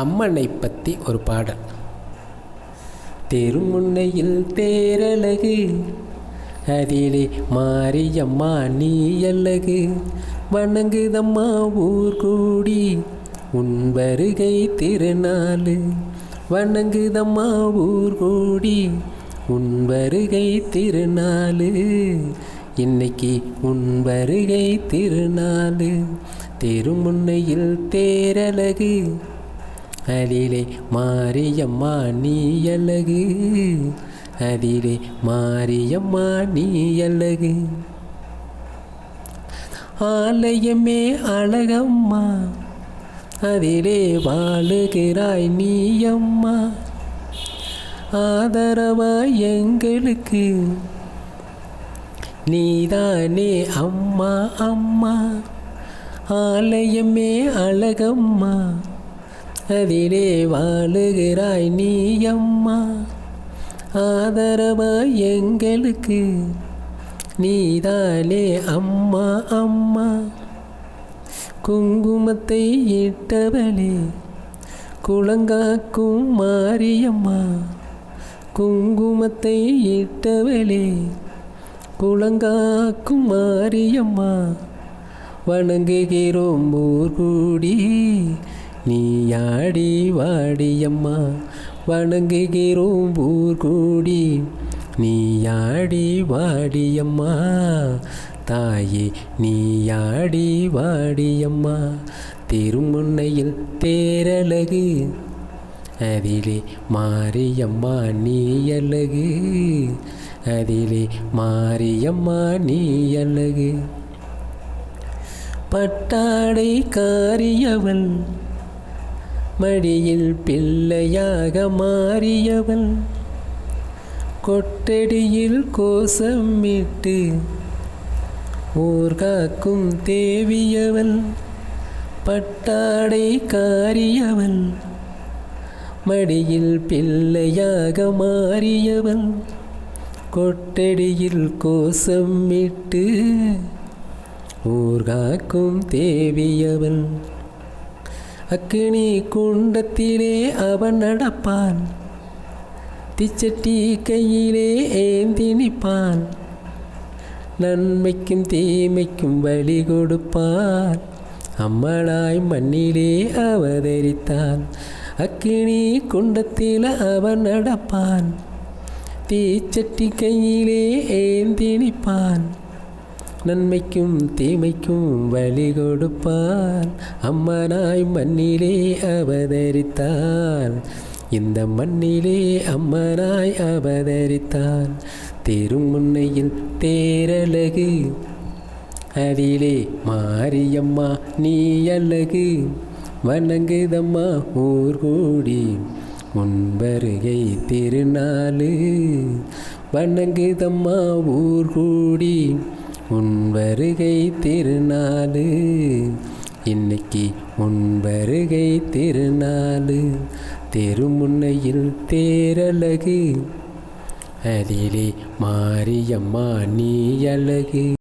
அம்மனை பற்றி ஒரு பாடல். தெருமுன்னையில் தேரழகு அதிலே மாரியம்மா நீ அழகு வணங்குதம்மா ஊர் கூடி உன் வருகை திருநாள் வணங்குதம்மா ஊர் கூடி உன் வருகை திருநாளு இன்னைக்கு உன் வருகை திருநாளு. தெருமுன்னையில் தேரழகு அதிலே மாரியம்மா நீ அழகு. அதிலே மாரியம்மா நீ அழகு. ஆலயமே அழகம்மா. அதிலே வாழுகிறாய் நீ அம்மா ஆதரவாய் எங்களுக்கு. நீதானே அம்மா அம்மா. ஆலயமே அழகம்மா. அதிலே வாழுகிறாய் நீ அம்மா ஆதரவாய் எங்களுக்கு நீதானே அம்மா அம்மா. குங்குமத்தை இட்டவளே குளங்காக்கும் மாரியம்மா. குங்குமத்தை இட்டவளே குளங்காக்கும் மாரியம்மா. வணங்குகிறோம் ஊர் கூடி நீ ஆடி வாடியம்மா வணங்குகிறோம் ஊர் கூடி. நீ ஆடி வாடியம்மா தாயே நீ ஆடி வாடியம்மா திருமுன்னையில் தேரழகு. அதிலே மாரியம்மா நீ அழகு. அதிலே மாரியம்மா நீ அழகு. பட்டாடை காரியவன் மடியில் பிள்ளையாக மாறியவள். கொட்டடியில் கோசமிட்டு ஊர் காக்கும் தேவியவள். பட்டாடை காரியவள். மடியில் பிள்ளையாக மாறியவள். கொட்டடியில் கோசமிட்டு ஊர் காக்கும் தேவியவள். அக்கினி குண்டத்திலே அவன் நடப்பான். திச்சட்டி கையிலே ஏந்தி நிற்பான் நன்மைக்கும் தீமைக்கும் வழி கொடுப்பான் அம்மளாய் மண்ணிலே அவதரித்தான். அக்கினி குண்டத்தில் அவன் நடப்பான். தீச்சட்டி கையிலே ஏந்தி நிற்பான் நன்மைக்கும் தீமைக்கும் வழி கொடுப்பார். அம்மனாய் மண்ணிலே அவதரித்தார். இந்த மண்ணிலே அம்மனாய் அவதரித்தான் திருமுன்னையில் தேரழகு. அதிலே மாரியம்மா நீ அழகு. வணங்குதம்மா ஊர் கூடி. முன்பருகை வருகை திருநாளு. வணங்குதம்மா ஊர் கூடி. உன் வருகை திருநாளு. இன்னைக்கு உன் வருகை திருநாளு. தெருமுன்னையில் தேரழகு. அதிலே மாரியம்மா நீ அழகு